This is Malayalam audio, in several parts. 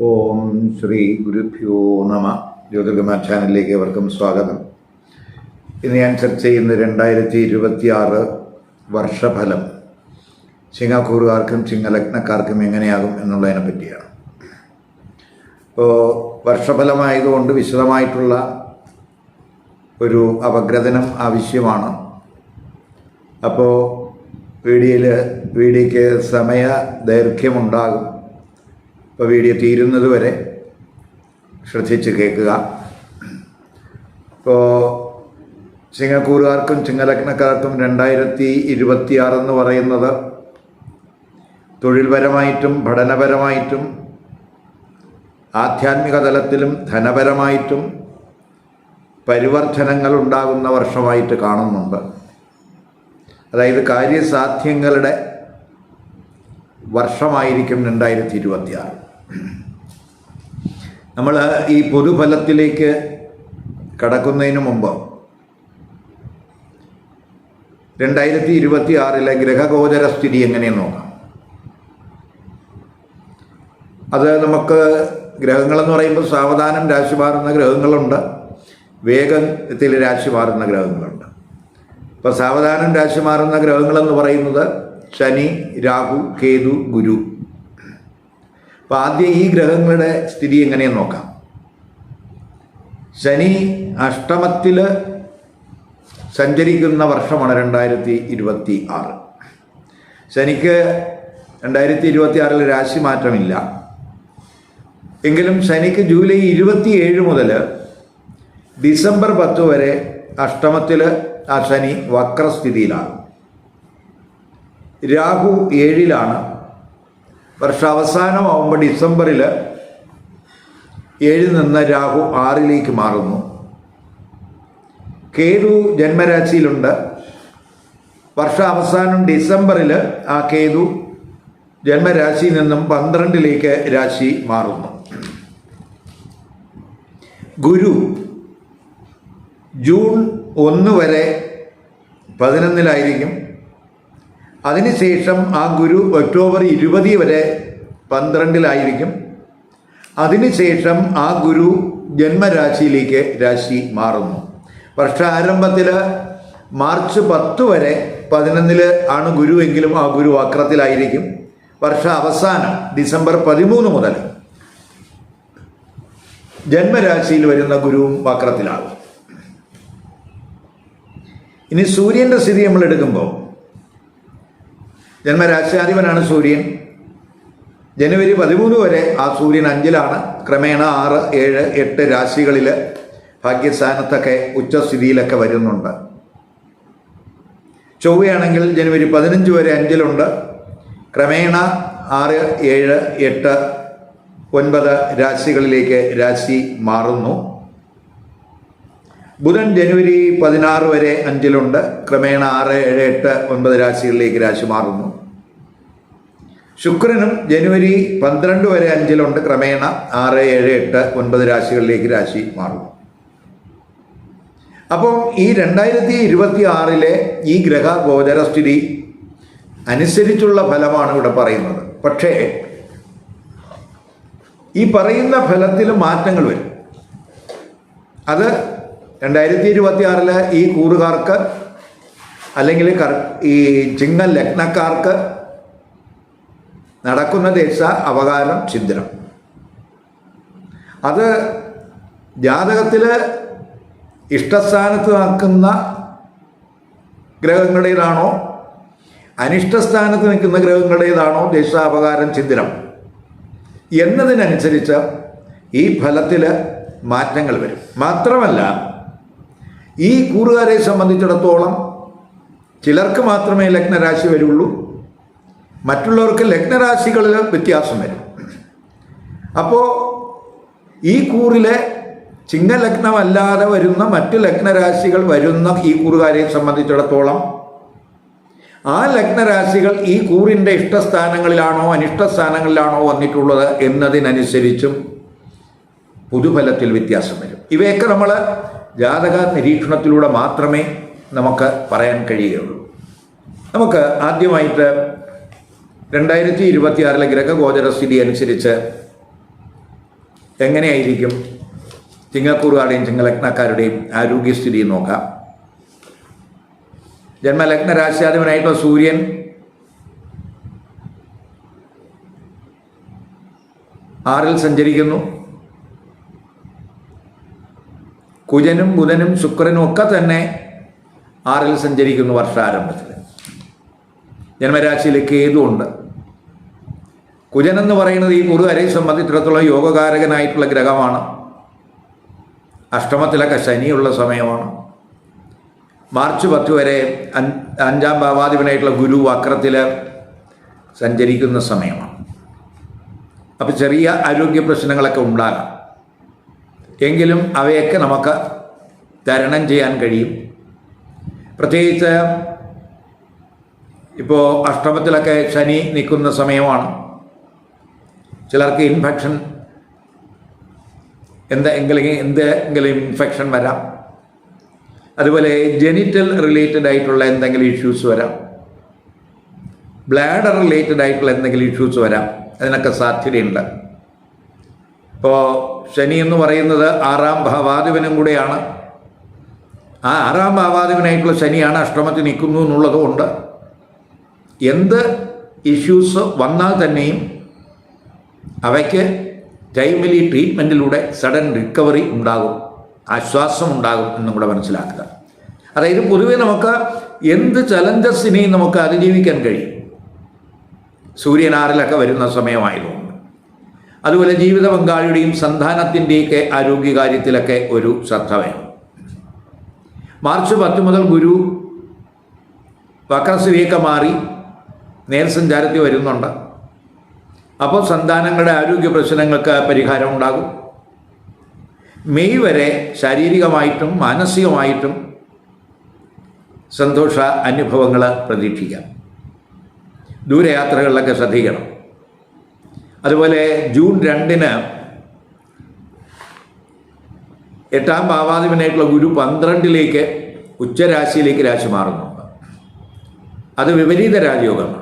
ഓം ശ്രീ ഗുരുഭ്യോ നമ. ജ്യോതിർഗമ ചാനലിലേക്ക് അവർക്കും സ്വാഗതം. ഇന്ന് ഞാൻ ചർച്ച ചെയ്യുന്ന രണ്ടായിരത്തി ഇരുപത്തിയാറ് വർഷഫലം. ചിങ്ങക്കൂറുകാർക്കും ചിങ്ങലഗ്നക്കാർക്കും എങ്ങനെയാകും എന്നുള്ളതിനെ പറ്റിയാണ്. ഇപ്പോൾ വർഷഫലമായതുകൊണ്ട് വിശദമായിട്ടുള്ള ഒരു അപഗ്രഥനം ആവശ്യമാണ്. അപ്പോൾ വീഡിയോയിൽ വീഡിയോയ്ക്ക് സമയ ദൈർഘ്യമുണ്ടാകും. അപ്പോൾ വീഡിയോ തീരുന്നത് വരെ ശ്രദ്ധിച്ച് കേൾക്കുക. ഇപ്പോൾ ചിങ്ങക്കൂറുകാർക്കും ചിങ്ങലഗ്നക്കാർക്കും രണ്ടായിരത്തി ഇരുപത്തിയാറ് എന്ന് പറയുന്നത് തൊഴിൽപരമായിട്ടും പഠനപരമായിട്ടും ആധ്യാത്മിക തലത്തിലും ധനപരമായിട്ടും പരിവർത്തനങ്ങൾ ഉണ്ടാകുന്ന വർഷമായിട്ട് കാണുന്നുണ്ട്. അതായത് കാര്യസാധ്യങ്ങളുടെ വർഷമായിരിക്കും രണ്ടായിരത്തി ഇരുപത്തിയാറ്. നമ്മൾ ഈ പൊതുഫലത്തിലേക്ക് കടക്കുന്നതിന് മുമ്പ് രണ്ടായിരത്തി ഇരുപത്തി ആറിലെ ഗ്രഹഗോചര സ്ഥിതി എങ്ങനെയെന്ന് നോക്കാം. അത് നമുക്ക് ഗ്രഹങ്ങളെന്ന് പറയുമ്പോൾ സാവധാനം രാശി മാറുന്ന ഗ്രഹങ്ങളുണ്ട്. വേഗത്തിൽ രാശി മാറുന്ന ഗ്രഹങ്ങളുണ്ട്. ഇപ്പോൾ സാവധാനം രാശി മാറുന്ന ഗ്രഹങ്ങളെന്ന് പറയുന്നത് ശനി രാഹു കേതു ഗുരു അപ്പോൾ ആദ്യം ഈ ഗ്രഹങ്ങളുടെ സ്ഥിതി എങ്ങനെയെന്ന് നോക്കാം. ശനി അഷ്ടമത്തിൽ സഞ്ചരിക്കുന്ന വർഷമാണ് രണ്ടായിരത്തി ഇരുപത്തി ആറ് ശനിക്ക് രണ്ടായിരത്തി ഇരുപത്തി ആറിൽ രാശി മാറ്റമില്ല. എങ്കിലും ശനിക്ക് ജൂലൈ ഇരുപത്തിയേഴ് മുതൽ ഡിസംബർ പത്ത് വരെ അഷ്ടമത്തിൽ ആ ശനി വക്രസ്ഥിതിയിലാണ്. രാഹു ഏഴിലാണ് വർഷാവസാനമാകുമ്പോൾ ഡിസംബറിൽ ഏഴിൽ നിന്ന് രാഹു ആറിലേക്ക് മാറുന്നു. കേതു ജന്മരാശിയിലുണ്ട്. വർഷാവസാനം ഡിസംബറിൽ ആ കേതു ജന്മരാശിയിൽ നിന്നും പന്ത്രണ്ടിലേക്ക് രാശി മാറുന്നു. ഗുരു ജൂൺ ഒന്ന് വരെ പതിനൊന്നിലായിരിക്കും. അതിനുശേഷം ആ ഗുരു ഒക്ടോബർ ഇരുപത് വരെ പന്ത്രണ്ടിലായിരിക്കും. അതിനുശേഷം ആ ഗുരു ജന്മരാശിയിലേക്ക് രാശി മാറുന്നു. വർഷാരംഭത്തിൽ മാർച്ച് പത്ത് വരെ പതിനൊന്നിൽ ആണ് ഗുരുവെങ്കിലും ആ ഗുരു വക്രത്തിലായിരിക്കും. വർഷ അവസാനം ഡിസംബർ പതിമൂന്ന് മുതൽ ജന്മരാശിയിൽ വരുന്ന ഗുരുവും വക്രത്തിലാകും. ഇനി സൂര്യന്റെ സ്ഥിതി നമ്മൾ എടുക്കുമ്പോൾ ജന്മരാശാധിപനാണ് സൂര്യൻ. ജനുവരി പതിമൂന്ന് വരെ ആ സൂര്യൻ അഞ്ചിലാണ്. ക്രമേണ ആറ് ഏഴ് എട്ട് രാശികളിൽ ഭാഗ്യസ്ഥാനത്തൊക്കെ ഉച്ചസ്ഥിതിയിലൊക്കെ വരുന്നുണ്ട്. ചൊവ്വയാണെങ്കിൽ ജനുവരി പതിനഞ്ച് വരെ അഞ്ചിലുണ്ട്. ക്രമേണ ആറ് ഏഴ് എട്ട് ഒൻപത് രാശികളിലേക്ക് രാശി മാറുന്നു. ബുധൻ ജനുവരി പതിനാറ് വരെ അഞ്ചിലുണ്ട്. ക്രമേണ ആറ് ഏഴ് എട്ട് ഒൻപത് രാശികളിലേക്ക് രാശി മാറുന്നു. ശുക്രനും ജനുവരി പന്ത്രണ്ട് വരെ അഞ്ചിലുണ്ട്. ക്രമേണ ആറ് ഏഴ് എട്ട് ഒൻപത് രാശികളിലേക്ക് രാശി മാറുന്നു. അപ്പോൾ ഈ രണ്ടായിരത്തി ഇരുപത്തി ആറിലെ ഈ ഗ്രഹ ഗോചരസ്ഥിതി അനുസരിച്ചുള്ള ഫലമാണ് ഇവിടെ പറയുന്നത്. പക്ഷേ ഈ പറയുന്ന ഫലത്തിൽ മാറ്റങ്ങൾ വരും. അത് രണ്ടായിരത്തി ഇരുപത്തി ആറിൽ ഈ കൂറുകാർക്ക് അല്ലെങ്കിൽ ഈ ചിങ്ങ ലഗ്നക്കാർക്ക് നടക്കുന്ന ദശ അവകാരം ഛിദ്രം. അത് ജാതകത്തിൽ ഇഷ്ടസ്ഥാനത്ത് നിൽക്കുന്ന ഗ്രഹങ്ങളുടേതാണോ? അനിഷ്ടസ്ഥാനത്ത് നിൽക്കുന്ന ഗ്രഹങ്ങളുടേതാണോ? ദേശാപകാരം ചിന്തിരം എന്നതിനനുസരിച്ച് ഈ ഫലത്തിൽ മാറ്റങ്ങൾ വരും. മാത്രമല്ല ഈ കൂറുകാരെ സംബന്ധിച്ചിടത്തോളം ചിലർക്ക് മാത്രമേ ലഗ്നരാശി വരുള്ളൂ. മറ്റുള്ളവർക്ക് ലഗ്നരാശികളിൽ വ്യത്യാസം വരും. അപ്പോൾ ഈ കൂറിലെ ചിങ്ങലഗ്നമല്ലാതെ വരുന്ന മറ്റ് ലഗ്നരാശികൾ വരുന്ന ഈ കൂറുകാരെ സംബന്ധിച്ചിടത്തോളം ആ ലഗ്നരാശികൾ ഈ കൂറിന്റെ ഇഷ്ടസ്ഥാനങ്ങളിലാണോ അനിഷ്ടസ്ഥാനങ്ങളിലാണോ വന്നിട്ടുള്ളത് എന്നതിനനുസരിച്ചും പുതുഫലത്തിൽ വ്യത്യാസം വരും. ഇവയൊക്കെ നമ്മൾ ജാതക നിരീക്ഷണത്തിലൂടെ മാത്രമേ നമുക്ക് പറയാൻ കഴിയുകയുള്ളൂ. നമുക്ക് ആദ്യമായിട്ട് രണ്ടായിരത്തി ഇരുപത്തിയാറിലെ ഗ്രഹഗോചര സ്ഥിതി അനുസരിച്ച് എങ്ങനെയായിരിക്കും ചിങ്ങക്കൂറുകാരുടെയും ചിങ്ങലഗ്നക്കാരുടെയും ആരോഗ്യസ്ഥിതി നോക്കാം. ജന്മലഗ്ന രാശ്യാധിപനായിട്ടുള്ള സൂര്യൻ ആറിൽ സഞ്ചരിക്കുന്നു. കുജനും ബുധനും ശുക്രനും ഒക്കെ തന്നെ ആറിൽ സഞ്ചരിക്കുന്നു വർഷാരംഭത്തിൽ. ജന്മരാശിയിൽ കേതുണ്ട് കുജൻ എന്ന് പറയുന്നത് ഈ കുറുകരയെ സംബന്ധിച്ചിടത്തോളം യോഗകാരകനായിട്ടുള്ള ഗ്രഹമാണ്. അഷ്ടമത്തിലൊക്കെ ശനിയുള്ള സമയമാണ്. മാർച്ച് പത്ത് വരെ അഞ്ചാം ഭാവാധിപനായിട്ടുള്ള ഗുരു വക്രത്തിൽ സഞ്ചരിക്കുന്ന സമയമാണ്. അപ്പോൾ ചെറിയ ആരോഗ്യ പ്രശ്നങ്ങളൊക്കെ ഉണ്ടാകാം. എങ്കിലും അവയൊക്കെ നമുക്ക് തരണം ചെയ്യാൻ കഴിയും. പ്രത്യേകിച്ച് ഇപ്പോൾ അഷ്ടമത്തിലൊക്കെ ശനി നിൽക്കുന്ന സമയമാണ്. ചിലർക്ക് ഇൻഫെക്ഷൻ എന്തെങ്കിലും എന്തെങ്കിലും ഇൻഫെക്ഷൻ വരാം. അതുപോലെ ജെനിറ്റൽ റിലേറ്റഡ് ആയിട്ടുള്ള എന്തെങ്കിലും ഇഷ്യൂസ് വരാം. ബ്ലാഡർ റിലേറ്റഡ് ആയിട്ടുള്ള എന്തെങ്കിലും ഇഷ്യൂസ് വരാം. അതിനൊക്കെ സാധ്യതയുണ്ട്. ഇപ്പോൾ ശനി എന്ന് പറയുന്നത് ആറാം ഭാവാധിപനും കൂടെയാണ്. ആ ആറാം ഭാവാധിപനായിട്ടുള്ള ശനിയാണ് അഷ്ടമത്തിൽ നിൽക്കുന്നു എന്നുള്ളതുകൊണ്ട് എന്ത് ഇഷ്യൂസ് വന്നാൽ തന്നെയും അവയ്ക്ക് ടൈമിലി ട്രീറ്റ്മെന്റിലൂടെ സഡൻ റിക്കവറി ഉണ്ടാകും ആശ്വാസം ഉണ്ടാകും എന്നും കൂടെ മനസ്സിലാക്കുക. അതായത് പൊതുവെ നമുക്ക് എന്ത് ചലഞ്ചസിനെയും നമുക്ക് അതിജീവിക്കാൻ കഴിയും? സൂര്യൻ ആറിലൊക്കെ വരുന്ന സമയമായതുകൊണ്ട്. അതുപോലെ ജീവിത പങ്കാളിയുടെയും സന്താനത്തിന്റെയൊക്കെ ആരോഗ്യകാര്യത്തിലൊക്കെ ഒരു ശ്രദ്ധ വേണം. മാർച്ച് പത്ത് മുതൽ ഗുരു വക്രസ്ഥിതിയൊക്കെ മാറി നേർസഞ്ചാരത്തിൽ വരുന്നുണ്ട്. അപ്പോൾ സന്താനങ്ങളുടെ ആരോഗ്യ പ്രശ്നങ്ങൾക്ക് പരിഹാരം ഉണ്ടാകും. മെയ് വരെ ശാരീരികമായിട്ടും മാനസികമായിട്ടും സന്തോഷ അനുഭവങ്ങൾ പ്രതീക്ഷിക്കാം. ദൂരയാത്രകളിലൊക്കെ ശ്രദ്ധിക്കണം. അതുപോലെ ജൂൺ രണ്ടിന് എട്ടാം ഭാവാധിപനായിട്ടുള്ള ഗുരു പന്ത്രണ്ടിലേക്ക് ഉച്ചരാശിയിലേക്ക് രാശി മാറുന്നുണ്ട് അത് വിപരീത രാജയോഗമാണ്.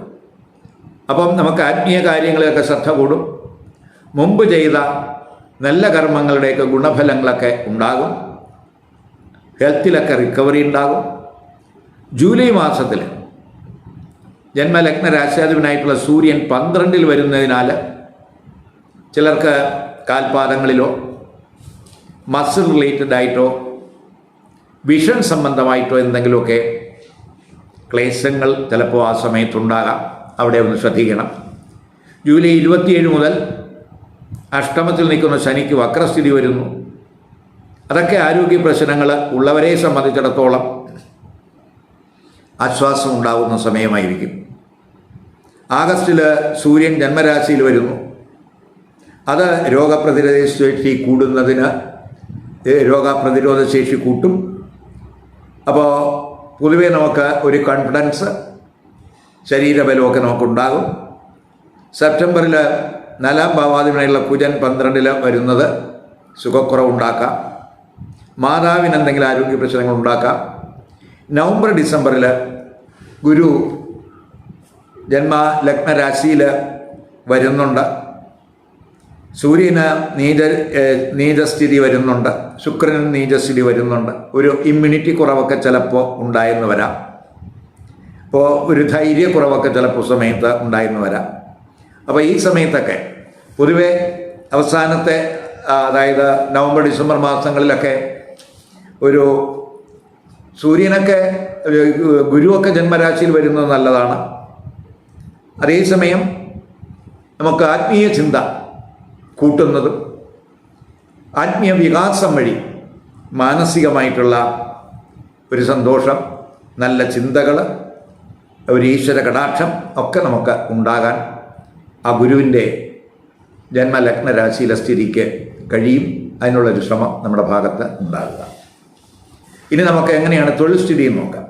അപ്പം നമുക്ക് ആത്മീയ കാര്യങ്ങളെയൊക്കെ ശ്രദ്ധ കൂടും. മുമ്പ് ചെയ്ത നല്ല കർമ്മങ്ങളുടെയൊക്കെ ഗുണഫലങ്ങളൊക്കെ ഉണ്ടാകും. ഹെൽത്തിലൊക്കെ റിക്കവറി ഉണ്ടാകും. ജൂലൈ മാസത്തിൽ ജന്മലഗ്ന രാശാധിപനായിട്ടുള്ള സൂര്യൻ പന്ത്രണ്ടിൽ വരുന്നതിനാൽ ചിലർക്ക് കാൽപാദങ്ങളിലോ മസിൽ റിലേറ്റഡ് ആയിട്ടോ വിഷൻ സംബന്ധമായിട്ടോ എന്തെങ്കിലുമൊക്കെ ക്ലേശങ്ങൾ ചിലപ്പോൾ ആ സമയത്തുണ്ടാകാം. അവിടെ ഒന്ന് ശ്രദ്ധിക്കണം. ജൂലൈ ഇരുപത്തിയേഴ് മുതൽ അഷ്ടമത്തിൽ നിൽക്കുന്ന ശനിക്ക് വക്രസ്ഥിതി വരുന്നു. അതൊക്കെ ആരോഗ്യ പ്രശ്നങ്ങൾ ഉള്ളവരെ സംബന്ധിച്ചിടത്തോളം ആശ്വാസം ഉണ്ടാകുന്ന സമയമായിരിക്കും. ആഗസ്റ്റിൽ സൂര്യൻ ജന്മരാശിയിൽ വരുന്നു. അത് രോഗപ്രതിരോധ ശേഷി കൂടുന്നതിന് രോഗപ്രതിരോധ ശേഷി കൂട്ടും. അപ്പോൾ പൊതുവെ നമുക്ക് ഒരു കോൺഫിഡൻസ് ശരീരബലമൊക്കെ നമുക്കുണ്ടാകും. സെപ്റ്റംബറിൽ നാലാം ഭാവാധിപനായുള്ള കുജൻ പന്ത്രണ്ടിൽ വരുന്നത് സുഖക്കുറവുണ്ടാക്കാം. മാതാവിന് എന്തെങ്കിലും ആരോഗ്യ പ്രശ്നങ്ങൾ ഉണ്ടാക്കാം. നവംബർ ഡിസംബറിൽ ഗുരു ജന്മ ലഗ്നരാശിയിൽ വരുന്നുണ്ട്. സൂര്യന് നീച നീജസ്ഥിതി വരുന്നുണ്ട്. ശുക്രന് നീചസ്ഥിതി വരുന്നുണ്ട്. ഒരു ഇമ്മ്യൂണിറ്റി കുറവൊക്കെ ചിലപ്പോൾ ഉണ്ടായെന്ന് വരാം. അപ്പോൾ ഒരു ധൈര്യക്കുറവൊക്കെ ചിലപ്പോൾ സമയത്ത് ഉണ്ടായെന്ന് വരാം. അപ്പോൾ ഈ സമയത്തൊക്കെ പൊതുവെ അവസാനത്തെ അതായത് നവംബർ ഡിസംബർ മാസങ്ങളിലൊക്കെ ഒരു സൂര്യനൊക്കെ ഗുരുവൊക്കെ ജന്മരാശിയിൽ വരുന്നത് നല്ലതാണ്. അതേസമയം നമുക്ക് ആത്മീയ ചിന്ത കൂട്ടുന്നതും ആത്മീയ വികാസം വഴി മാനസികമായിട്ടുള്ള ഒരു സന്തോഷം നല്ല ചിന്തകൾ ഒരു ഈശ്വര കടാക്ഷം ഒക്കെ നമുക്ക് ഉണ്ടാകാൻ ആ ഗുരുവിന്റെ ജന്മലഗ്നരാശിയിലെ സ്ഥിതിക്ക് കഴിയും. അതിനുള്ളൊരു ശ്രമം നമ്മുടെ ഭാഗത്ത് ഉണ്ടാകുക. ഇനി നമുക്ക് എങ്ങനെയാണ് തൊഴിൽ സ്ഥിതി നോക്കാം.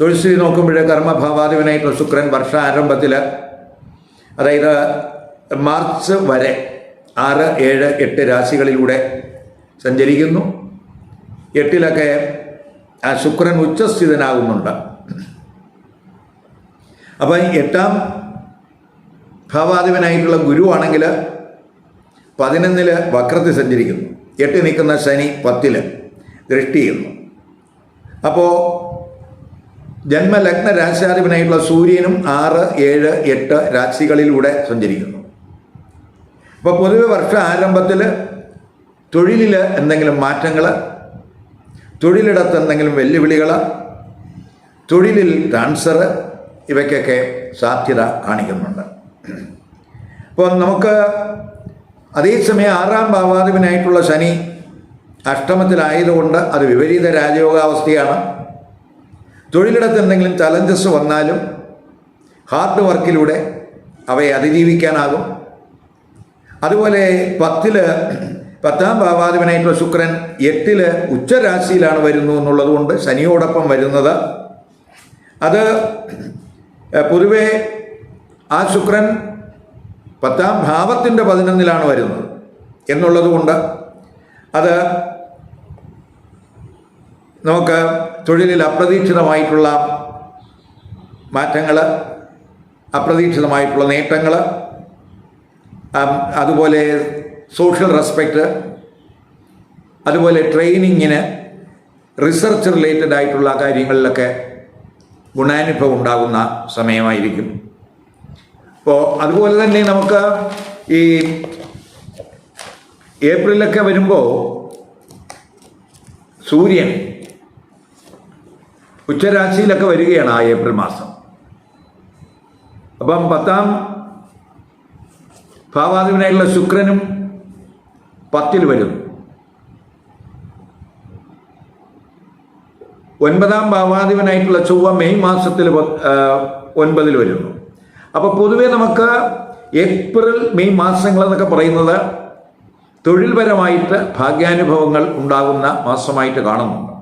തൊഴിൽ സ്ഥിതി നോക്കുമ്പോൾ കർമ്മഭാവാധിപനായിട്ടുള്ള ശുക്രൻ വർഷാരംഭത്തിൽ അതായത് മാർച്ച് വരെ ആറ് ഏഴ് എട്ട് രാശികളിലൂടെ സഞ്ചരിക്കുന്നു. എട്ടിലൊക്കെ ആ ശുക്രൻ ഉച്ചസ്ഥിതനാകുന്നുണ്ട്. അപ്പം എട്ടാം ഭാവാധിപനായിട്ടുള്ള ഗുരുവാണെങ്കിൽ പതിനൊന്നിൽ വക്രത്തിൽ സഞ്ചരിക്കുന്നു. എട്ട് നിൽക്കുന്ന ശനി പത്തിൽ ദൃഷ്ടി ചെയ്യുന്നു. അപ്പോൾ ജന്മലഗ്ന രാശാധിപനായിട്ടുള്ള സൂര്യനും ആറ് ഏഴ് എട്ട് രാശികളിലൂടെ സഞ്ചരിക്കുന്നു. അപ്പോൾ പൊതുവെ വർഷ ആരംഭത്തിൽ തൊഴിലിൽ എന്തെങ്കിലും മാറ്റങ്ങൾ തൊഴിലിടത്ത് എന്തെങ്കിലും വെല്ലുവിളികൾ തൊഴിലിൽ ട്രാൻസ്ഫർ ഇവയ്ക്കൊക്കെ സാധ്യത കാണിക്കുന്നുണ്ട്. അപ്പോൾ നമുക്ക് അതേസമയം ആറാം ഭാവാധിപനായിട്ടുള്ള ശനി അഷ്ടമത്തിലായതുകൊണ്ട് അത് വിപരീത രാജയോഗാവസ്ഥയാണ്. തൊഴിലിടത്ത് എന്തെങ്കിലും ചലഞ്ചസ് വന്നാലും ഹാർഡ് വർക്കിലൂടെ അവയെ അതിജീവിക്കാനാകും. അതുപോലെ പത്തിൽ പത്താം ഭാവാധിപനായിട്ടുള്ള ശുക്രൻ എട്ടിൽ ഉച്ചരാശിയിലാണ് വരുന്നു എന്നുള്ളത് കൊണ്ട് ശനിയോടൊപ്പം വരുന്നത്. അത് പൊതുവെ ആ ശുക്രൻ പത്താം ഭാവത്തിന്റെ പതിനൊന്നിലാണ് വരുന്നത് എന്നുള്ളത് കൊണ്ട് അത് നമുക്ക് തൊഴിലിൽ അപ്രതീക്ഷിതമായിട്ടുള്ള മാറ്റങ്ങൾ അപ്രതീക്ഷിതമായിട്ടുള്ള നേട്ടങ്ങൾ അതുപോലെ സോഷ്യൽ റെസ്പെക്റ്റ് അതുപോലെ ട്രെയിനിങ്ങിന് റിസർച്ച് റിലേറ്റഡ് ആയിട്ടുള്ള കാര്യങ്ങളിലൊക്കെ ഗുണാനുഭവം ഉണ്ടാകുന്ന സമയമായിരിക്കും. അപ്പോൾ അതുപോലെ തന്നെ നമുക്ക് ഈ ഏപ്രിലൊക്കെ വരുമ്പോൾ സൂര്യൻ ഉച്ചരാശിയിലൊക്കെ വരികയാണ് ആ ഏപ്രിൽ മാസം. അപ്പം പത്താം ഭാവാധിപനായിട്ടുള്ള ശുക്രനും പത്തിൽ വരും. ഒൻപതാം ഭാവാധിപനായിട്ടുള്ള ചൊവ്വ മെയ് മാസത്തിൽ ഒൻപതിൽ വരുന്നു. അപ്പോൾ പൊതുവെ നമുക്ക് ഏപ്രിൽ മെയ് മാസങ്ങൾ എന്നൊക്കെ പറയുന്നത് തൊഴിൽപരമായിട്ട് ഭാഗ്യാനുഭവങ്ങൾ ഉണ്ടാകുന്ന മാസമായിട്ട് കാണുന്നുണ്ട്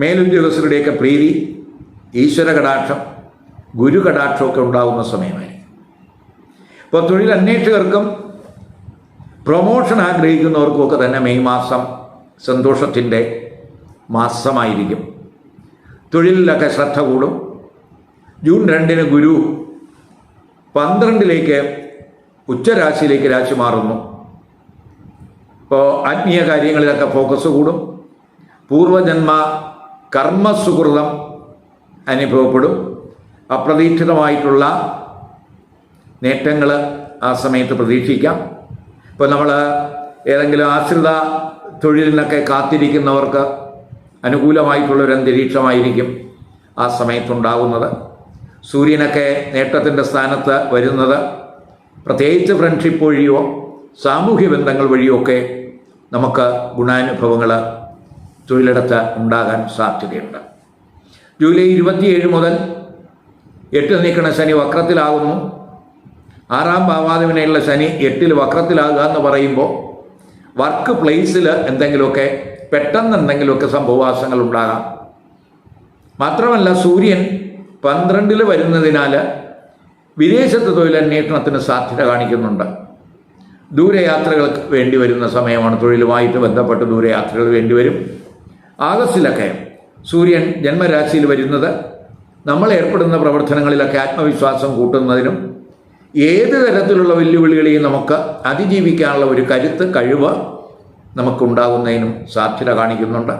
മേലുദ്യോഗസ്ഥരുടെയൊക്കെ പ്രീതി ഈശ്വര കടാക്ഷം ഗുരു കടാക്ഷമൊക്കെ ഉണ്ടാകുന്ന സമയമായിരിക്കും. ഇപ്പോൾ തൊഴിൽ അന്വേഷകർക്കും പ്രൊമോഷൻ ആഗ്രഹിക്കുന്നവർക്കുമൊക്കെ തന്നെ മെയ് മാസം സന്തോഷത്തിന്റെ മാസമായിരിക്കും. തൊഴിലിലൊക്കെ ശ്രദ്ധ കൂടും. ജൂൺ രണ്ടിന് ഗുരു പന്ത്രണ്ടിലേക്ക് ഉച്ചരാശിയിലേക്ക് രാശി മാറുന്നു. ഇപ്പോൾ ആത്മീയ കാര്യങ്ങളിലൊക്കെ ഫോക്കസ് കൂടും. പൂർവജന്മ കർമ്മസുഹൃതം അനുഭവപ്പെടും. അപ്രതീക്ഷിതമായിട്ടുള്ള നേട്ടങ്ങൾ ആ സമയത്ത് പ്രതീക്ഷിക്കാം. ഇപ്പോൾ നമ്മൾ ഏതെങ്കിലും ആശ്രിത തൊഴിലിനൊക്കെ കാത്തിരിക്കുന്നവർക്ക് അനുകൂലമായിട്ടുള്ള ഒരു അന്തരീക്ഷമായിരിക്കും ആ സമയത്തുണ്ടാകുന്നത് സൂര്യനൊക്കെ നേട്ടത്തിന്റെ സ്ഥാനത്ത് വരുന്നത്. പ്രത്യേകിച്ച് ഫ്രണ്ട്ഷിപ്പ് വഴിയോ സാമൂഹ്യ ബന്ധങ്ങൾ വഴിയോ ഒക്കെ നമുക്ക് ഗുണാനുഭവങ്ങൾ തൊഴിലിടത്ത് ഉണ്ടാകാൻ സാധ്യതയുണ്ട്. ജൂലൈ ഇരുപത്തിയേഴ് മുതൽ എട്ട് നീക്കണ ശനി വക്രത്തിലാകുന്നു. ആറാം ഭാവാധിപനെയുള്ള ശനി എട്ടിൽ വക്രത്തിലാകുക എന്ന് പറയുമ്പോൾ വർക്ക് പ്ലേസിൽ എന്തെങ്കിലുമൊക്കെ പെട്ടെന്ന് എന്തെങ്കിലുമൊക്കെ സംഭവവാസങ്ങൾ ഉണ്ടാകാം. മാത്രമല്ല സൂര്യൻ പന്ത്രണ്ടിൽ വരുന്നതിനാൽ വിദേശത്ത് തൊഴിലന്വേഷണത്തിന് സാധ്യത കാണിക്കുന്നുണ്ട്. ദൂരയാത്രകൾക്ക് വേണ്ടി വരുന്ന സമയമാണ് തൊഴിലുമായിട്ട് ബന്ധപ്പെട്ട് ദൂരയാത്രകൾ വേണ്ടി വരും. ആഗസ്റ്റിലൊക്കെ സൂര്യൻ ജന്മരാശിയിൽ വരുന്നത് നമ്മൾ ഏർപ്പെടുന്ന പ്രവർത്തനങ്ങളിലൊക്കെ ആത്മവിശ്വാസം കൂട്ടുന്നതിനും ഏത് തരത്തിലുള്ള വെല്ലുവിളികളെയും നമുക്ക് അതിജീവിക്കാനുള്ള ഒരു കരുത്ത് കഴിവ് നമുക്കുണ്ടാകുന്നതിനും സാധ്യത കാണിക്കുന്നുണ്ട്.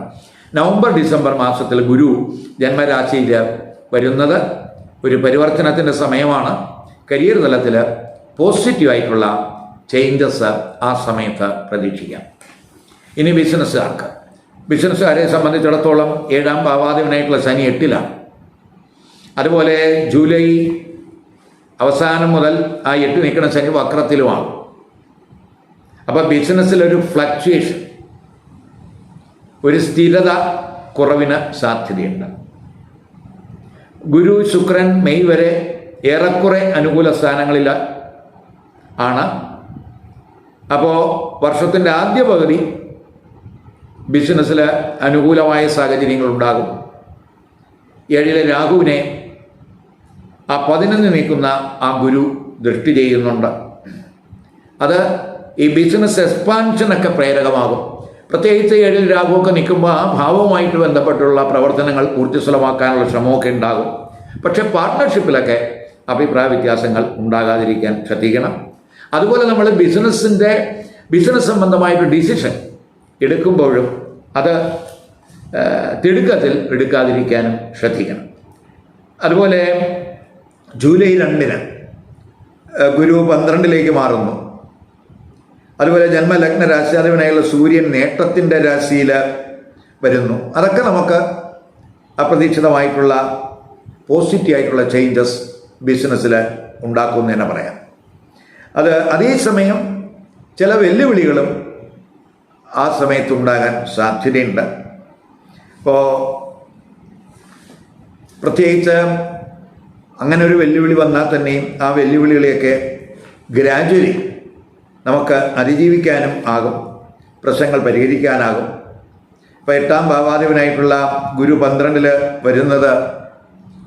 നവംബർ ഡിസംബർ മാസത്തിൽ ഗുരു ജന്മരാശിയിൽ വരുന്നത് ഒരു പരിവർത്തനത്തിന്റെ സമയമാണ്. കരിയർ തലത്തിൽ പോസിറ്റീവായിട്ടുള്ള ചേഞ്ചസ് ആ സമയത്ത് പ്രതീക്ഷിക്കാം. ഇനി ബിസിനസ്സുകാർക്ക്. ബിസിനസ്സുകാരെ സംബന്ധിച്ചിടത്തോളം ഏഴാം ഭാവാധിപനായിട്ടുള്ള ശനി എട്ടിലാണ്. അതുപോലെ ജൂലൈ അവസാനം മുതൽ ആ എട്ട് നിൽക്കുന്ന ശനി വക്രത്തിലുമാണ്. അപ്പോൾ ബിസിനസ്സിലൊരു ഫ്ലക്ച്വേഷൻ ഒരു സ്ഥിരത കുറവിന് സാധ്യതയുണ്ട്. ഗുരു ശുക്രൻ മെയ് വരെ ഏറെക്കുറെ അനുകൂല സ്ഥാനങ്ങളിൽ ആണ്. അപ്പോൾ വർഷത്തിന്റെ ആദ്യ പകുതി ബിസിനസ്സിൽ അനുകൂലമായ സാഹചര്യങ്ങൾ ഉണ്ടാകും. ഏഴിലെ രാഹുവിനെ ആ പതിനൊന്ന് നീക്കുന്ന ആ ഗുരു ദൃഷ്ടി ചെയ്യുന്നുണ്ട്. അത് ഈ ബിസിനസ് എക്സ്പാൻഷനൊക്കെ പ്രേരകമാകും. പ്രത്യേകിച്ച് ഏഴിൽ രാഹുവൊക്കെ നിൽക്കുമ്പോൾ ആ ഭാവവുമായിട്ട് ബന്ധപ്പെട്ടുള്ള പ്രവർത്തനങ്ങൾ ഊർജസ്വലമാക്കാനുള്ള ശ്രമമൊക്കെ ഉണ്ടാകും. പക്ഷെ പാർട്ട്ണർഷിപ്പിലൊക്കെ അഭിപ്രായ വ്യത്യാസങ്ങൾ ഉണ്ടാകാതിരിക്കാൻ ശ്രദ്ധിക്കണം. അതുപോലെ നമ്മൾ ബിസിനസ്സിന്റെ ബിസിനസ് സംബന്ധമായിട്ട് ഡിസിഷൻ എടുക്കുമ്പോഴും അത് തിടുക്കത്തിൽ എടുക്കാതിരിക്കാനും ശ്രദ്ധിക്കണം. അതുപോലെ ജൂലൈ രണ്ടിന് ഗുരു പന്ത്രണ്ടിലേക്ക് മാറുന്നു. അതുപോലെ ജന്മലഗ്ന രാശിയാധിപനായുള്ള സൂര്യൻ നേട്ടത്തിന്റെ രാശിയിൽ വരുന്നു. അതൊക്കെ നമുക്ക് അപ്രതീക്ഷിതമായിട്ടുള്ള പോസിറ്റീവ് ആയിട്ടുള്ള ചേഞ്ചസ് ബിസിനസ്സിൽ ഉണ്ടാക്കുമെന്ന് തന്നെ പറയാം. അത് അതേസമയം ചില വെല്ലുവിളികളും ആ സമയത്തുണ്ടാകാൻ സാധ്യതയുണ്ട്. ഇപ്പോൾ പ്രത്യേകിച്ച് അങ്ങനെ ഒരു വെല്ലുവിളി വന്നാൽ തന്നെയും ആ വെല്ലുവിളികളെയൊക്കെ ഗ്രാജുവലി നമുക്ക് അതിജീവിക്കാനും ആകും പ്രശ്നങ്ങൾ പരിഹരിക്കാനാകും. ഇപ്പോൾ എട്ടാം ഭാവാധിപനായിട്ടുള്ള ഗുരു പന്ത്രണ്ടിൽ വരുന്നത്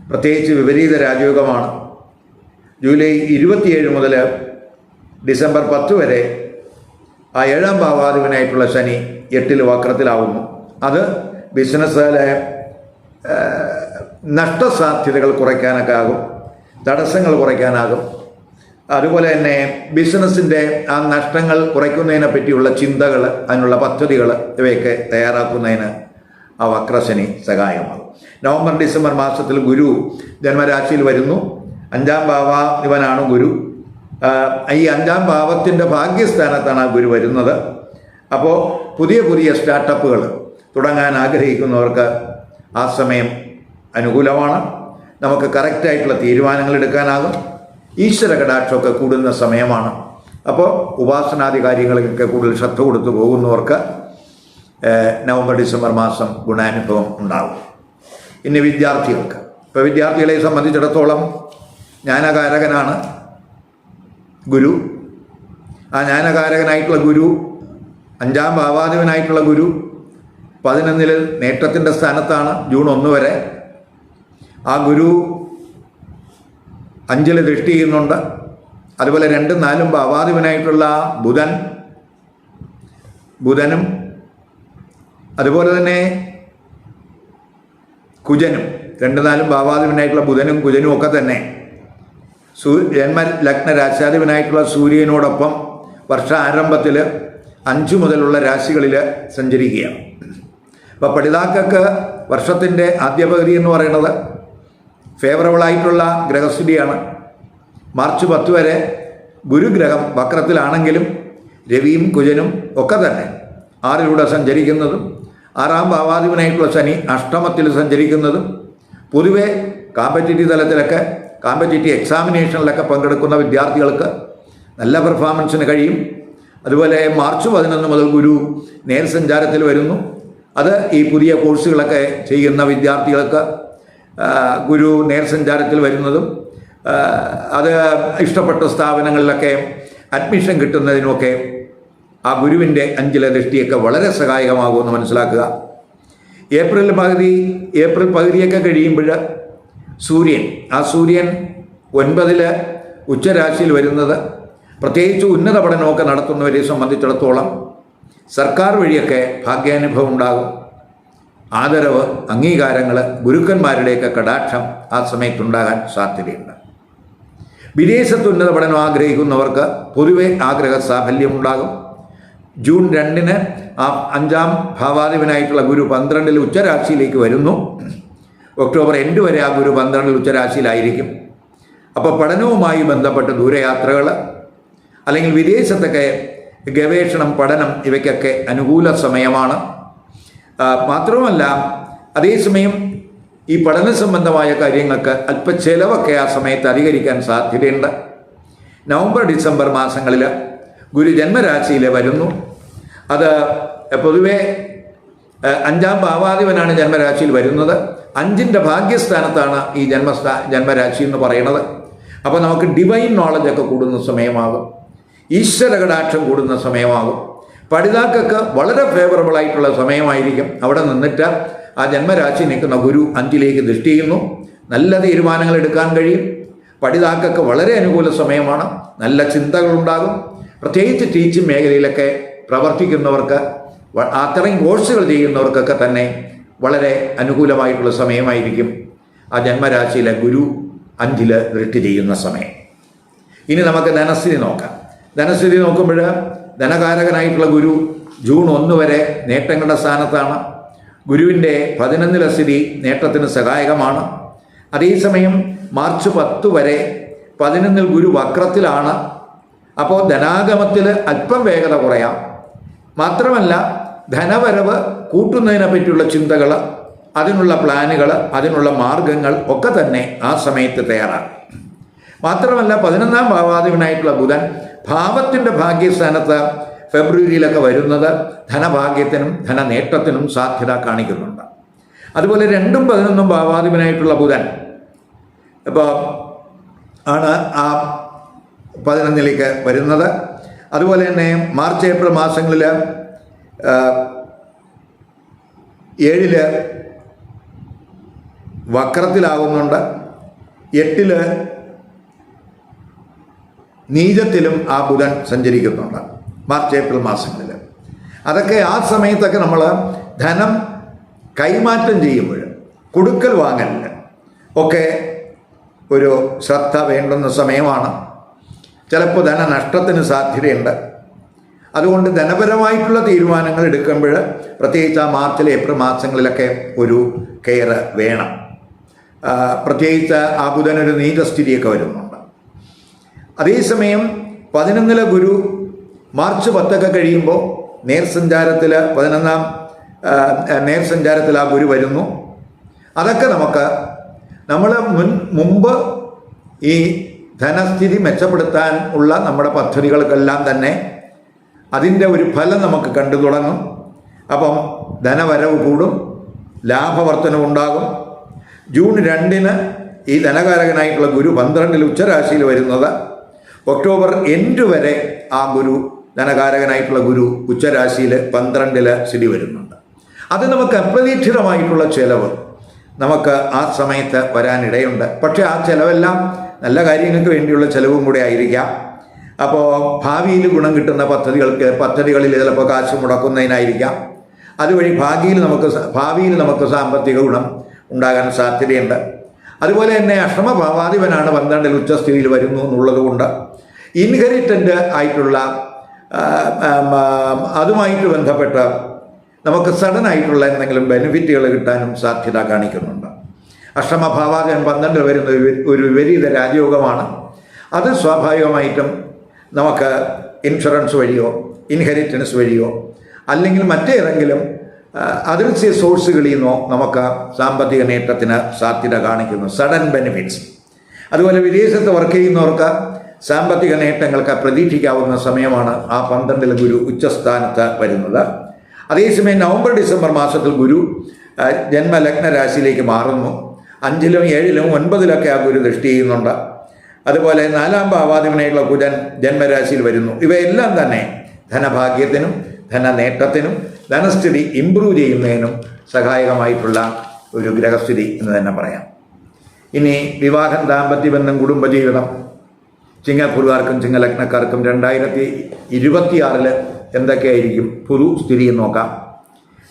പ്രത്യേകിച്ച് വിപരീത രാജയോഗമാണ്. ജൂലൈ ഇരുപത്തിയേഴ് മുതൽ ഡിസംബർ പത്ത് വരെ ആ ഏഴാം ഭാവാധിപനായിട്ടുള്ള ശനി എട്ടിൽ വക്രത്തിലാവുന്നു. അത് ബിസിനസ്സിലെ നഷ്ടസാധ്യതകൾ കുറയ്ക്കാനൊക്കെ ആകും. തടസ്സങ്ങൾ കുറയ്ക്കാനാകും. അതുപോലെ തന്നെ ബിസിനസ്സിന്റെ ആ നഷ്ടങ്ങൾ കുറയ്ക്കുന്നതിനെ പറ്റിയുള്ള ചിന്തകൾ അതിനുള്ള പദ്ധതികൾ ഇവയൊക്കെ തയ്യാറാക്കുന്നതിന് ആ വക്രശനി സഹായമാകും. നവംബർ ഡിസംബർ മാസത്തിൽ ഗുരു ജന്മരാശിയിൽ വരുന്നു. അഞ്ചാം ഭാവ ഇവനാണ് ഗുരു. ഈ അഞ്ചാം ഭാവത്തിന്റെ ഭാഗ്യസ്ഥാനത്താണ് ആ ഗുരു വരുന്നത്. അപ്പോൾ പുതിയ പുതിയ സ്റ്റാർട്ടപ്പുകൾ തുടങ്ങാൻ ആഗ്രഹിക്കുന്നവർക്ക് ആ സമയം അനുകൂലമാണ്. നമുക്ക് കറക്റ്റായിട്ടുള്ള തീരുമാനങ്ങൾ എടുക്കാനാകും. ഈശ്വര കടാക്ഷമൊക്കെ കൂടുന്ന സമയമാണ്. അപ്പോൾ ഉപാസനാദി കാര്യങ്ങളിലൊക്കെ കൂടുതൽ ശ്രദ്ധ കൊടുത്തു പോകുന്നവർക്ക് നവംബർ ഡിസംബർ മാസം ഗുണാനുഭവം ഉണ്ടാകും. ഇനി വിദ്യാർത്ഥികൾക്ക്. ഇപ്പോൾ വിദ്യാർത്ഥികളെ സംബന്ധിച്ചിടത്തോളം ജ്ഞാനകാരകനാണ് ഗുരു. ആ ജ്ഞാനകാരകനായിട്ടുള്ള ഗുരു അഞ്ചാം ഭാവാധിപനായിട്ടുള്ള ഗുരു പതിനൊന്നിൽ നേട്ടത്തിന്റെ സ്ഥാനത്താണ് ജൂൺ ഒന്ന് വരെ. ഗുരു അഞ്ചിൽ ദൃഷ്ടി ചെയ്യുന്നുണ്ട്. അതുപോലെ രണ്ടും നാലും ഭാവാധിപനായിട്ടുള്ള ബുധൻ ബുധനും അതുപോലെ തന്നെ കുജനും രണ്ട് നാലും ഭാവാധിപനായിട്ടുള്ള ബുധനും കുജനും ഒക്കെ തന്നെ. സൂ ജന്മ ലഗ്ന രാശാധിപനായിട്ടുള്ള സൂര്യനോടൊപ്പം വർഷാരംഭത്തിൽ അഞ്ചു മുതലുള്ള രാശികളിൽ സഞ്ചരിക്കുകയാണ്. അപ്പോൾ പഠിതാക്കൾക്ക് വർഷത്തിന്റെ ആദ്യ പകുതി എന്ന് പറയുന്നത് ഫേവറബിൾ ആയിട്ടുള്ള ഗ്രഹസ്ഥിതിയാണ്. മാർച്ച് പത്ത് വരെ ഗുരുഗ്രഹം വക്രത്തിലാണെങ്കിലും രവിയും കുജനും ഒക്കെ തന്നെ ആറിലൂടെ സഞ്ചരിക്കുന്നതും ആറാം ഭാവാധിപനായിട്ടുള്ള ശനി അഷ്ടമത്തിൽ സഞ്ചരിക്കുന്നതും പൊതുവെ കാമ്പറ്റേറ്റീവ് തലത്തിലൊക്കെ കാമ്പറ്റേറ്റീവ് എക്സാമിനേഷനിലൊക്കെ പങ്കെടുക്കുന്ന വിദ്യാർത്ഥികൾക്ക് നല്ല പെർഫോമൻസിന് കഴിയും. അതുപോലെ മാർച്ച് പതിനൊന്ന് മുതൽ ഗുരു നേർസഞ്ചാരത്തിൽ വരുന്നു. അത് ഈ പുതിയ കോഴ്സുകളൊക്കെ ചെയ്യുന്ന വിദ്യാർത്ഥികൾക്ക് ഗുരു നേർസഞ്ചാരത്തിൽ വരുന്നതും അത് ഇഷ്ടപ്പെട്ട സ്ഥാപനങ്ങളിലൊക്കെ അഡ്മിഷൻ കിട്ടുന്നതിനുമൊക്കെ ആ ഗുരുവിന്റെ അഞ്ചില ദൃഷ്ടിയൊക്കെ വളരെ സഹായകമാകുമെന്ന് മനസ്സിലാക്കുക. ഏപ്രിൽ പകുതി ഏപ്രിൽ പകുതിയൊക്കെ കഴിയുമ്പോൾ സൂര്യൻ ആ സൂര്യൻ ഒൻപതിൽ ഉച്ചരാശിയിൽ വരുന്നത് പ്രത്യേകിച്ച് ഉന്നത പഠനമൊക്കെ നടത്തുന്നവരെ സംബന്ധിച്ചിടത്തോളം സർക്കാർ വഴിയൊക്കെ ഭാഗ്യാനുഭവം ഉണ്ടാകും. ആദരവ് അംഗീകാരങ്ങൾ ഗുരുക്കന്മാരുടെയൊക്കെ കടാക്ഷം ആ സമയത്തുണ്ടാകാൻ സാധ്യതയുണ്ട്. വിദേശത്ത് ഉന്നത പഠനം ആഗ്രഹിക്കുന്നവർക്ക് പൊതുവെ ആഗ്രഹ സാഫല്യമുണ്ടാകും. ജൂൺ രണ്ടിന് ആ അഞ്ചാം ഭാവാധിപനായിട്ടുള്ള ഗുരു പന്ത്രണ്ടിൽ ഉച്ചരാശിയിലേക്ക് വരുന്നു. ഒക്ടോബർ എൻഡ് വരെ ആ ഗുരു പന്ത്രണ്ടിൽ ഉച്ചരാശിയിലായിരിക്കും. അപ്പോൾ പഠനവുമായി ബന്ധപ്പെട്ട ദൂരയാത്രകൾ അല്ലെങ്കിൽ വിദേശത്തൊക്കെ ഗവേഷണം പഠനം ഇവയ്ക്കൊക്കെ അനുകൂല സമയമാണ്. മാത്രവുമല്ല അതേസമയം ഈ പഠന സംബന്ധമായ കാര്യങ്ങൾക്ക് അല്പ ചെലവൊക്കെ ആ സമയത്ത് അധികരിക്കാൻ സാധ്യതയുണ്ട്. നവംബർ ഡിസംബർ മാസങ്ങളിൽ ഗുരു ജന്മരാശിയിൽ വരുന്നു. അത് പൊതുവെ അഞ്ചാം ഭാവാധിപനാണ് ജന്മരാശിയിൽ വരുന്നത്. അഞ്ചിന്റെ ഭാഗ്യസ്ഥാനത്താണ് ഈ ജന്മസ്ഥാ ജന്മരാശി എന്ന് പറയുന്നത്. അപ്പോൾ നമുക്ക് ഡിവൈൻ നോളജൊക്കെ കൂടുന്ന സമയമാകും. ഈശ്വര കടാക്ഷം കൂടുന്ന സമയമാകും. പഠിതാക്കൾക്ക് വളരെ ഫേവറബിൾ ആയിട്ടുള്ള സമയമായിരിക്കും അവിടെ നിന്നിട്ട് ആ ജന്മരാശി നിൽക്കുന്ന ഗുരു അഞ്ചിലേക്ക് ദൃഷ്ടി ചെയ്യുന്നു. നല്ല തീരുമാനങ്ങൾ എടുക്കാൻ കഴിയും. പഠിതാക്കൾക്ക് വളരെ അനുകൂല സമയമാണ്. നല്ല ചിന്തകളുണ്ടാകും. പ്രത്യേകിച്ച് ടീച്ചിങ് മേഖലയിലൊക്കെ പ്രവർത്തിക്കുന്നവർക്ക് അത്രയും കോഴ്സുകൾ ചെയ്യുന്നവർക്കൊക്കെ തന്നെ വളരെ അനുകൂലമായിട്ടുള്ള സമയമായിരിക്കും ആ ജന്മരാശിയിലെ ഗുരു അഞ്ചിൽ ദൃഷ്ടി ചെയ്യുന്ന സമയം. ഇനി നമുക്ക് ധനസ്ഥിതി നോക്കാം. ധനസ്ഥിതി നോക്കുമ്പോൾ ധനകാരകനായിട്ടുള്ള ഗുരു ജൂൺ ഒന്ന് വരെ നേട്ടങ്ങളുടെ സ്ഥാനത്താണ്. ഗുരുവിന്റെ പതിനൊന്നിലെ സ്ഥിതി നേട്ടത്തിന് സഹായകമാണ്. അതേസമയം മാർച്ച് പത്ത് വരെ പതിനൊന്നിൽ ഗുരു വക്രത്തിലാണ്. അപ്പോൾ ധനാഗമത്തിൽ അല്പം വേഗത കുറയാം. മാത്രമല്ല ധനവരവ് കൂട്ടുന്നതിനെ പറ്റിയുള്ള ചിന്തകൾ അതിനുള്ള പ്ലാനുകൾ അതിനുള്ള മാർഗങ്ങൾ ഒക്കെ തന്നെ ആ സമയത്ത് തയ്യാറാണ്. മാത്രമല്ല പതിനൊന്നാം ഭാവാധിപനായിട്ടുള്ള ബുധൻ ഭാവത്തിന്റെ ഭാഗ്യസ്ഥാനത്ത് ഫെബ്രുവരിയിലൊക്കെ വരുന്നത് ധനഭാഗ്യത്തിനും ധനനേട്ടത്തിനും സാധ്യത കാണിക്കുന്നുണ്ട്. അതുപോലെ രണ്ടും പതിനൊന്നും ഭാവാധിപനായിട്ടുള്ള ബുധൻ. ഇപ്പോൾ ആണ് ആ പതിനൊന്നിലേക്ക് വരുന്നത്. അതുപോലെ തന്നെ മാർച്ച് ഏപ്രിൽ മാസങ്ങളിൽ ഏഴിൽ വക്രത്തിലാവുന്നുണ്ട്. എട്ടിൽ നീചത്തിലും ആ ബുധൻ സഞ്ചരിക്കുന്നുണ്ട്. മാർച്ച് ഏപ്രിൽ മാസങ്ങളിൽ അതൊക്കെ ആ സമയത്തൊക്കെ നമ്മൾ ധനം കൈമാറ്റം ചെയ്യുമ്പോൾ കൊടുക്കൽ വാങ്ങലിൽ ഒക്കെ ഒരു ശ്രദ്ധ വേണ്ടുന്ന സമയമാണ്. ചിലപ്പോൾ ധനനഷ്ടത്തിന് സാധ്യതയുണ്ട്. അതുകൊണ്ട് ധനപരമായിട്ടുള്ള തീരുമാനങ്ങൾ എടുക്കുമ്പോൾ പ്രത്യേകിച്ച് ആ മാർച്ചിൽ ഏപ്രിൽ മാസങ്ങളിലൊക്കെ ഒരു കെയർ വേണം. പ്രത്യേകിച്ച് ആ ബുധനൊരു നീചസ്ഥിതിയൊക്കെ വരുന്നുണ്ട് അതേസമയം പതിനൊന്നിലെ ഗുരു മാർച്ച് പത്തൊക്കെ കഴിയുമ്പോൾ നേർസഞ്ചാരത്തിൽ പതിനൊന്നാം നേർസഞ്ചാരത്തിൽ ആ ഗുരു വരുന്നു. അതൊക്കെ നമുക്ക് നമ്മൾ മുൻ മുമ്പ് ഈ ധനസ്ഥിതി മെച്ചപ്പെടുത്താൻ ഉള്ള നമ്മുടെ പദ്ധതികൾക്കെല്ലാം തന്നെ അതിന്റെ ഒരു ഫലം നമുക്ക് കണ്ടു തുടങ്ങും. അപ്പം ധനവരവ് കൂടും ലാഭവർത്തനം ഉണ്ടാകും. ജൂൺ രണ്ടിന് ഈ ധനകാരകനായിട്ടുള്ള ഗുരു പന്ത്രണ്ടിൽ ഉച്ചരാശിയിൽ വരുന്നത് ഒക്ടോബർ എൻഡ് വരെ ആ ഗുരു ധനകാരകനായിട്ടുള്ള ഗുരു ഉച്ചരാശിയിൽ പന്ത്രണ്ടിൽ സ്ഥിതി വരുന്നുണ്ട്. അത് നമുക്ക് അപ്രതീക്ഷിതമായിട്ടുള്ള ചെലവ് നമുക്ക് ആ സമയത്ത് വരാനിടയുണ്ട്. പക്ഷേ ആ ചെലവെല്ലാം നല്ല കാര്യങ്ങൾക്ക് വേണ്ടിയുള്ള ചെലവും കൂടെ ആയിരിക്കാം. അപ്പോൾ ഭാവിയിൽ ഗുണം കിട്ടുന്ന പദ്ധതികൾക്ക് പദ്ധതികളിൽ ചിലപ്പോൾ കാശ് മുടക്കുന്നതിനായിരിക്കാം. അതുവഴി ഭാവിയിൽ നമുക്ക് ഭാവിയിൽ നമുക്ക് സാമ്പത്തിക ഗുണം ഉണ്ടാകാൻ സാധ്യതയുണ്ട്. അതുപോലെ തന്നെ അഷ്ടമഭാവാധിപനാണ് പന്ത്രണ്ടിൽ ഉച്ചസ്ഥിതിയിൽ വരുന്നു എന്നുള്ളത് കൊണ്ട് ഇൻഹെറിറ്റന്റ് ആയിട്ടുള്ള അതുമായിട്ട് ബന്ധപ്പെട്ട നമുക്ക് സഡൻ ആയിട്ടുള്ള എന്തെങ്കിലും ബെനിഫിറ്റുകൾ കിട്ടാനും സാധ്യത കാണിക്കുന്നുണ്ട്. അഷ്ടമഭാവാകൻ പന്ത്രണ്ട് വരുന്ന ഒരു വിപരീത രാജയോഗമാണ്. അത് സ്വാഭാവികമായിട്ടും നമുക്ക് ഇൻഷുറൻസ് വഴിയോ ഇൻഹെറിറ്റൻസ് വഴിയോ അല്ലെങ്കിൽ മറ്റേതെങ്കിലും അതിർത്തി സോഴ്സുകളിൽ നിന്നോ നമുക്ക് സാമ്പത്തിക നേട്ടത്തിന് സാധ്യത കാണിക്കുന്നു. സഡൻ ബെനിഫിറ്റ്സ് അതുപോലെ വിദേശത്ത് വർക്ക് ചെയ്യുന്നവർക്ക് സാമ്പത്തിക നേട്ടങ്ങൾക്ക് പ്രതീക്ഷിക്കാവുന്ന സമയമാണ് ആ പന്ത്രണ്ടിൽ ഗുരു ഉച്ചസ്ഥാനത്ത് വരുന്നത്. അതേസമയം നവംബർ ഡിസംബർ മാസത്തിൽ ഗുരു ജന്മലഗ്ന രാശിയിലേക്ക് മാറുന്നു. അഞ്ചിലും ഏഴിലും ഒൻപതിലൊക്കെ ആ ഗുരു ദൃഷ്ടി ചെയ്യുന്നുണ്ട്. അതുപോലെ നാലാം ഭാവാധിപനായിട്ടുള്ള കുജൻ ജന്മരാശിയിൽ വരുന്നു. ഇവയെല്ലാം തന്നെ ധനഭാഗ്യത്തിനും ധനനേട്ടത്തിനും ധനസ്ഥിതി ഇംപ്രൂവ് ചെയ്യുന്നതിനും സഹായകമായിട്ടുള്ള ഒരു ഗ്രഹസ്ഥിതി എന്ന് തന്നെ പറയാം. ഇനി വിവാഹം ദാമ്പത്യബന്ധം കുടുംബജീവിതം ചിങ്ങക്കുറുകാർക്കും ചിങ്ങലഗ്നക്കാർക്കും രണ്ടായിരത്തി ഇരുപത്തിയാറിൽ എന്തൊക്കെയായിരിക്കും പൊതു സ്ഥിതി നോക്കാം.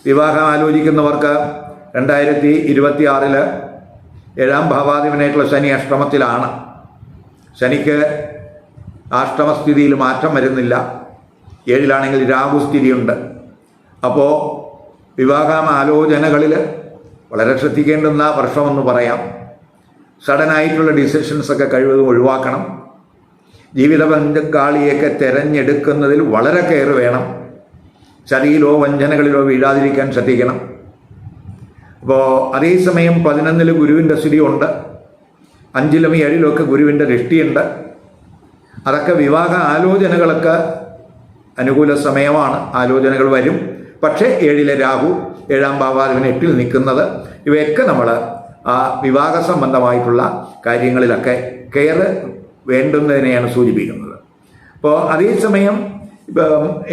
വിവാഹം ആലോചിക്കുന്നവർക്ക് രണ്ടായിരത്തി ഇരുപത്തിയാറിൽ ഏഴാം ഭാവാധിപനായിട്ടുള്ള ശനി അഷ്ടമത്തിലാണ്. ശനിക്ക് അഷ്ടമസ്ഥിതിയിൽ മാറ്റം വരുന്നില്ല. ഏഴിലാണെങ്കിൽ രാഹുസ്ഥിതിയുണ്ട് അപ്പോൾ വിവാഹം ആലോചനകളിൽ വളരെ ശ്രദ്ധിക്കേണ്ടുന്ന വർഷമെന്ന് പറയാം. സഡനായിട്ടുള്ള ഡിസിഷൻസൊക്കെ കഴിവതും ഒഴിവാക്കണം. ജീവിത പങ്കാളിയൊക്കെ തിരഞ്ഞെടുക്കുന്നതിൽ വളരെ കെയർ വേണം. ചതിയിലോ വഞ്ചനകളിലോ വീഴാതിരിക്കാൻ ശ്രദ്ധിക്കണം. അപ്പോൾ അതേസമയം പതിനൊന്നിൽ ഗുരുവിന്റെ സ്ഥിതിയുണ്ട്. അഞ്ചിലും ഏഴിലും ഒക്കെ ഗുരുവിന്റെ ദൃഷ്ടിയുണ്ട്. അതൊക്കെ വിവാഹ ആലോചനകളൊക്കെ അനുകൂല സമയമാണ്. ആലോചനകൾ വരും. പക്ഷേ ഏഴിലെ രാഹു ഏഴാം ഭാവാധിപൻ എട്ടിൽ നിൽക്കുന്നത് ഇവയൊക്കെ നമ്മൾ ആ വിവാഹ സംബന്ധമായിട്ടുള്ള കാര്യങ്ങളിലൊക്കെ കെയർ വേണ്ടുന്നതിനെയാണ് സൂചിപ്പിക്കുന്നത്. അപ്പോൾ അതേസമയം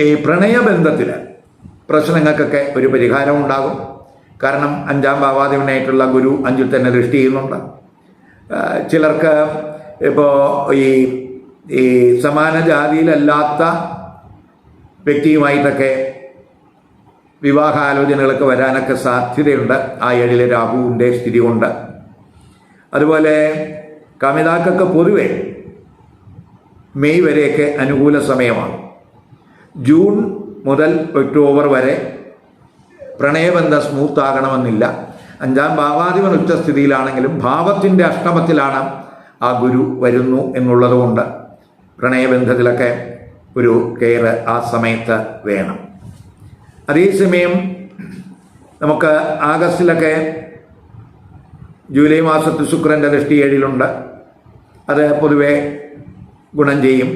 ഈ പ്രണയബന്ധത്തിൽ പ്രശ്നങ്ങൾക്കൊക്കെ ഒരു പരിഹാരം ഉണ്ടാകും. കാരണം അഞ്ചാം ഭാവാധിപനായിട്ടുള്ള ഗുരു അഞ്ചിൽ തന്നെ ദൃഷ്ടി ചെയ്യുന്നുണ്ട്. ചിലർക്ക് ഇപ്പോൾ ഈ ഈ സമാന ജാതിയിലല്ലാത്ത വ്യക്തിയുമായിട്ടൊക്കെ വിവാഹാലോചനകളൊക്കെ വരാനൊക്കെ സാധ്യതയുണ്ട്. ആ ഏഴിലെ രാഹുവിന്റെ സ്ഥിതി കൊണ്ട്. അതുപോലെ കമിതാക്കൊക്കെ പൊതുവെ മെയ് വരെയൊക്കെ അനുകൂല സമയമാണ്. ജൂൺ മുതൽ ഒക്ടോബർ വരെ പ്രണയബന്ധം സ്മൂത്ത് ആകണമെന്നില്ല അഞ്ചാം ഭാവാധിപൻ ഉച്ചസ്ഥിതിയിലാണെങ്കിലും ഭാവത്തിന്റെ അഷ്ടമത്തിലാണ് ആ ഗുരു വരുന്നു എന്നുള്ളതുകൊണ്ട് പ്രണയബന്ധത്തിലൊക്കെ ഒരു കെയർ ആ സമയത്ത് വേണം. അതേസമയം നമുക്ക് ആഗസ്റ്റിലൊക്കെ ജൂലൈ മാസത്തിൽ ശുക്രന്റെ ദൃഷ്ടി ഏഴിലുണ്ട്. അത് പൊതുവെ ഗുണം ചെയ്യും.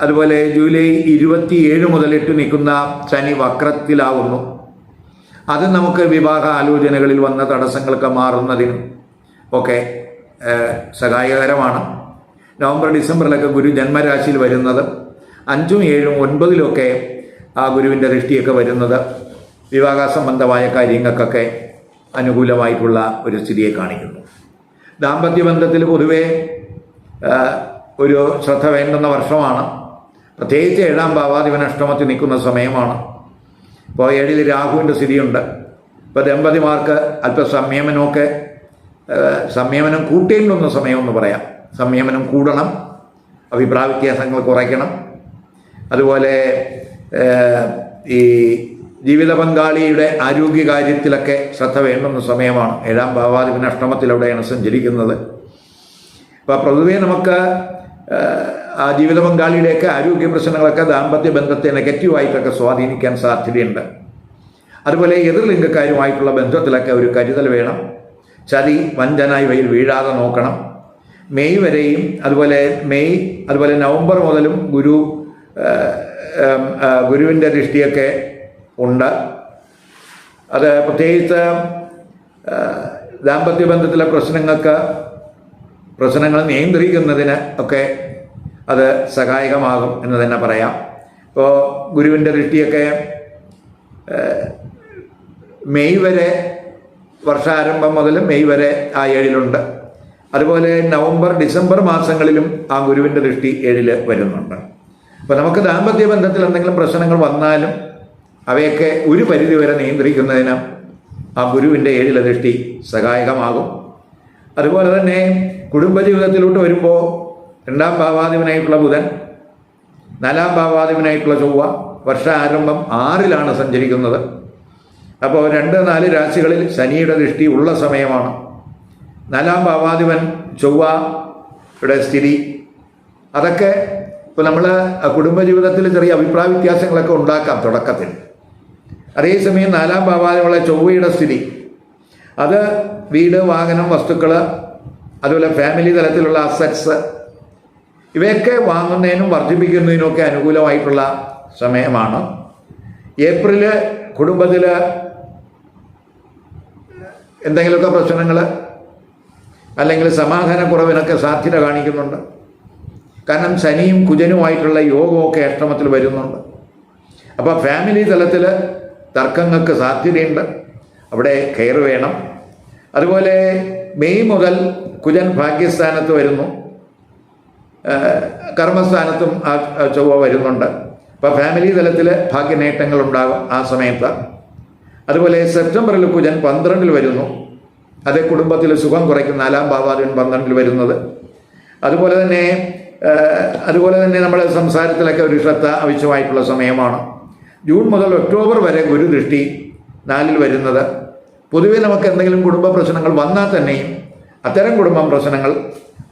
അതുപോലെ ജൂലൈ ഇരുപത്തിയേഴ് ഇട്ട് നിൽക്കുന്ന ശനി വക്രത്തിലാവുന്നു. അത് നമുക്ക് വിവാഹ ആലോചനകളിൽ വന്ന തടസ്സങ്ങളൊക്കെ മാറുന്നതിനും ഒക്കെ സഹായകരമാണ്. നവംബർ ഡിസംബറിലൊക്കെ ഗുരു ജന്മരാശിയിൽ വരുന്നത്. അഞ്ചും ഏഴും ഒൻപതിലൊക്കെ ആ ഗുരുവിന്റെ ദൃഷ്ടിയൊക്കെ വരുന്നത്. വിവാഹ സംബന്ധമായ കാര്യങ്ങൾക്കൊക്കെ അനുകൂലമായിട്ടുള്ള ഒരു സ്ഥിതിയെ കാണിക്കുന്നു. ദാമ്പത്യ ബന്ധത്തിൽ പൊതുവേ ഒരു ശ്രദ്ധ വേണ്ടുന്ന വർഷമാണ്. പ്രത്യേകിച്ച് ഏഴാം ഭാവാധിപൻ അഷ്ടമത്തിൽ നിൽക്കുന്ന സമയമാണ്. ഇപ്പോൾ ഏഴിൽ രാഹുവിന്റെ സ്ഥിതിയുണ്ട്. ഇപ്പോൾ ദമ്പതിമാർക്ക് അല്പ സംയമനമൊക്കെ സംയമനം കൂട്ടേണ്ടുന്ന സമയമെന്ന് പറയാം. സംയമനം കൂടണം അഭിപ്രായവ്യത്യാസങ്ങൾ കുറയ്ക്കണം. അതുപോലെ ഈ ജീവിത പങ്കാളിയുടെ ആരോഗ്യകാര്യത്തിലൊക്കെ ശ്രദ്ധ വേണ്ടുന്ന സമയമാണ്. ഏഴാം ഭാവാധിപൻ അഷ്ടമത്തിൽ അഷ്ടമത്തിലൂടെയാണ് സഞ്ചരിക്കുന്നത്. അപ്പോൾ പൊതുവേ നമുക്ക് ആ, ജീവിത പങ്കാളിയുടെയൊക്കെ ആരോഗ്യ പ്രശ്നങ്ങളൊക്കെ ദാമ്പത്യ ബന്ധത്തെ നെഗറ്റീവായിട്ടൊക്കെ സ്വാധീനിക്കാൻ സാധ്യതയുണ്ട്. അതുപോലെ എതിർലിംഗക്കാരുമായിട്ടുള്ള ബന്ധത്തിലൊക്കെ ഒരു കരുതൽ വേണം. ചതി വഞ്ചന ഇവയിൽ വീഴാതെ നോക്കണം. മെയ് വരെയും അതുപോലെ മെയ് അതുപോലെ നവംബർ മുതലും ഗുരു ഗുരുവിന്റെ ദൃഷ്ടിയൊക്കെ ഉണ്ട്. അത് പ്രത്യേകിച്ച് ദാമ്പത്യ ബന്ധത്തിലെ പ്രശ്നങ്ങൾക്ക് പ്രശ്നങ്ങൾ നിയന്ത്രിക്കുന്നതിന് ഒക്കെ അത് സഹായകമാകും എന്ന് തന്നെ പറയാം. ഇപ്പോൾ ഗുരുവിന്റെ ദൃഷ്ടിയൊക്കെ മെയ് വരെ വർഷാരംഭം മുതൽ മെയ് വരെ ആ ഏഴിലുണ്ട്. അതുപോലെ നവംബർ ഡിസംബർ മാസങ്ങളിലും ആ ഗുരുവിന്റെ ദൃഷ്ടി ഏഴിൽ വരുന്നുണ്ട്. അപ്പോൾ നമുക്ക് ദാമ്പത്യ ബന്ധത്തിൽ എന്തെങ്കിലും പ്രശ്നങ്ങൾ വന്നാലും അവയൊക്കെ ഒരു പരിധി വരെ നിയന്ത്രിക്കുന്നതിന് ആ ഗുരുവിന്റെ ഏഴിലെ ദൃഷ്ടി സഹായകമാകും. അതുപോലെ തന്നെ കുടുംബജീവിതത്തിലോട്ട് വരുമ്പോൾ രണ്ടാം ഭാവാധിപനായിട്ടുള്ള ബുധൻ നാലാം ഭാവാധിപനായിട്ടുള്ള ചൊവ്വ വർഷാരംഭം ആറിലാണ് സഞ്ചരിക്കുന്നത്. അപ്പോൾ രണ്ട് നാല് രാശികളിൽ ശനിയുടെ ദൃഷ്ടി ഉള്ള സമയമാണ്. നാലാം ഭാവാധിപൻ ചൊവ്വയുടെ സ്ഥിതി. അതൊക്കെ ഇപ്പോൾ നമ്മൾ കുടുംബജീവിതത്തിൽ ചെറിയ അഭിപ്രായ വ്യത്യാസങ്ങളൊക്കെ ഉണ്ടാക്കാം തുടക്കത്തിൽ. അതേസമയം നാലാം ഭാവാധിപനുള്ള ചൊവ്വയുടെ സ്ഥിതി. അത് വീട് വാഹനം വസ്തുക്കൾ അതുപോലെ ഫാമിലി തലത്തിലുള്ള അസറ്റ്സ് ഇവയൊക്കെ വാങ്ങുന്നതിനും വർദ്ധിപ്പിക്കുന്നതിനും ഒക്കെ അനുകൂലമായിട്ടുള്ള സമയമാണ്. ഏപ്രിൽ കുടുംബത്തിൽ എന്തെങ്കിലുമൊക്കെ പ്രശ്നങ്ങൾ അല്ലെങ്കിൽ സമാധാനക്കുറവിനൊക്കെ സാധ്യത കാണിക്കുന്നുണ്ട്. കാരണം ശനിയും കുജനുമായിട്ടുള്ള യോഗമൊക്കെ അഷ്ടമത്തിൽ വരുന്നുണ്ട്. അപ്പോൾ ഫാമിലി തലത്തിൽ തർക്കങ്ങൾക്ക് സാധ്യതയുണ്ട്. അവിടെ കെയർ വേണം. അതുപോലെ മെയ് മുതൽ കുജൻ ഭാഗ്യസ്ഥാനത്ത് വരുന്നു. കർമ്മസ്ഥാനത്തും ആ ചൊവ്വ വരുന്നുണ്ട്. അപ്പോൾ ഫാമിലി തലത്തിൽ ഭാഗ്യനേട്ടങ്ങൾ ഉണ്ടാകും ആ സമയത്ത്. അതുപോലെ സെപ്റ്റംബറിൽ കുജൻ പന്ത്രണ്ടിൽ വരുന്നു. അത് കുടുംബത്തിൽ സുഖം കുറയ്ക്കും. നാലാം ഭാവാദിൻ പന്ത്രണ്ടിൽ വരുന്നത്. അതുപോലെ തന്നെ അതുപോലെ തന്നെ നമ്മുടെ സംസാരത്തിലൊക്കെ ഒരു ശ്രദ്ധ ആവശ്യമായിട്ടുള്ള സമയമാണ്. ജൂൺ മുതൽ ഒക്ടോബർ വരെ ഗുരുദൃഷ്ടി നാലിൽ വരുന്നത്. പൊതുവെ നമുക്ക് എന്തെങ്കിലും കുടുംബ പ്രശ്നങ്ങൾ വന്നാൽ തന്നെയും അത്തരം കുടുംബം പ്രശ്നങ്ങൾ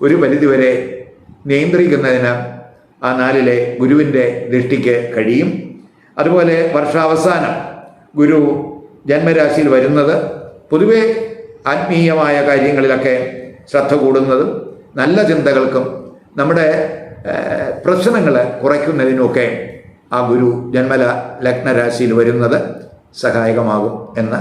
ഒരു പരിധിവരെ നിയന്ത്രിക്കുന്നതിന് ആ നാലിലെ ഗുരുവിന്റെ ദൃഷ്ടിക്ക് കഴിയും. അതുപോലെ വർഷാവസാനം ഗുരു ജന്മരാശിയിൽ വരുന്നത് പൊതുവെ ആത്മീയമായ കാര്യങ്ങളിലൊക്കെ ശ്രദ്ധ കൂടുന്നതും നല്ല ചിന്തകൾക്കും നമ്മുടെ പ്രശ്നങ്ങൾ കുറയ്ക്കുന്നതിനുമൊക്കെ ആ ഗുരു ജന്മല ലഗ്നരാശിയിൽ വരുന്നത് സഹായകമാകും എന്ന്